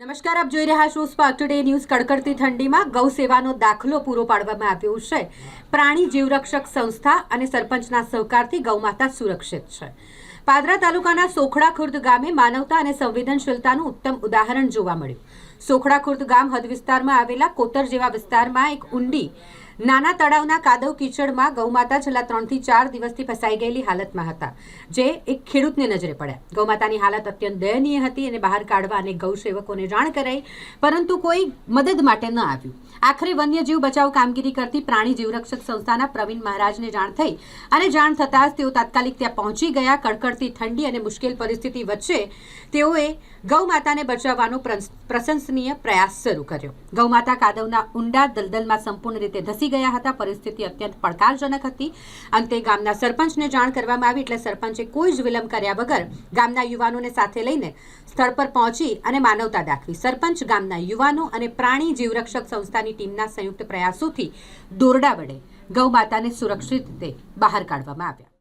નમસ્કાર, આપ જોઈ રહ્યા છો સ્પાર્ક ટુડે ન્યૂઝ. કડકડતી ઠંડીમાં ગૌ સેવાનો દાખલો પૂરો પાડવામાં આવ્યો છે. પ્રાણી જીવરક્ષક સંસ્થા અને સરપંચના સહકારથી ગૌમાતા સુરક્ષિત છે. પાદરા તાલુકાના સોખડા ખુર્દ ગામે માનવતા અને સંવેદનશીલતાનું ઉત્તમ ઉદાહરણ જોવા મળ્યું. સોખડા ખુર્દ ગામ હદ વિસ્તારમાં આવેલા કોતર જેવા વિસ્તારમાં એક ઊંડી નાના તળાવના કાદવ કીચડમાં ગૌમાતા છેલ્લા ત્રણથી ચાર દિવસથી ફસાઈ ગયેલી હાલતમાં હતા, જે એક ખેડૂતને નજરે પડ્યા. ગૌમાતાની હાલત અત્યંત દયનીય હતી અને બહાર કાઢવા અને ગૌસેવકોને જાણ કરાઈ, પરંતુ કોઈ મદદ માટે ન આવ્યું. આખરે વન્યજીવ બચાવ કામગીરી કરતી પ્રાણી જીવરક્ષક સંસ્થાના પ્રવીણ મહારાજને જાણ થઈ અને જાણ થતાં જ તેઓ તાત્કાલિક ત્યાં પહોંચી ગયા. કડકડતી ઠંડી અને મુશ્કેલ પરિસ્થિતિ વચ્ચે તેઓએ ગૌમાતાને બચાવવાનો પ્રશંસનીય પ્રયાસ શરૂ કર્યો. ગૌમાતા કાદવના ઊંડા દલદલમાં સંપૂર્ણ રીતે ધસી ગયા હતા. પરિસ્થિતિ અત્યંત પડકારજનક હતી. અંતે ગામના સરપંચને જાણ કરવામાં આવી એટલે સરપંચે કોઈ જ વિલંબ કર્યા વગર ગામના યુવાનોને સાથે લઈને સ્થળ પર પહોંચી અને માનવતા દાખવી. સરપંચ ગામના યુવાનો અને પ્રાણી જીવરક્ષક સંસ્થાની ટીમના સંયુક્ત પ્રયાસોથી દોરડા વડે ગૌમાતાને સુરક્ષિત રીતે બહાર કાઢવામાં આવ્યા.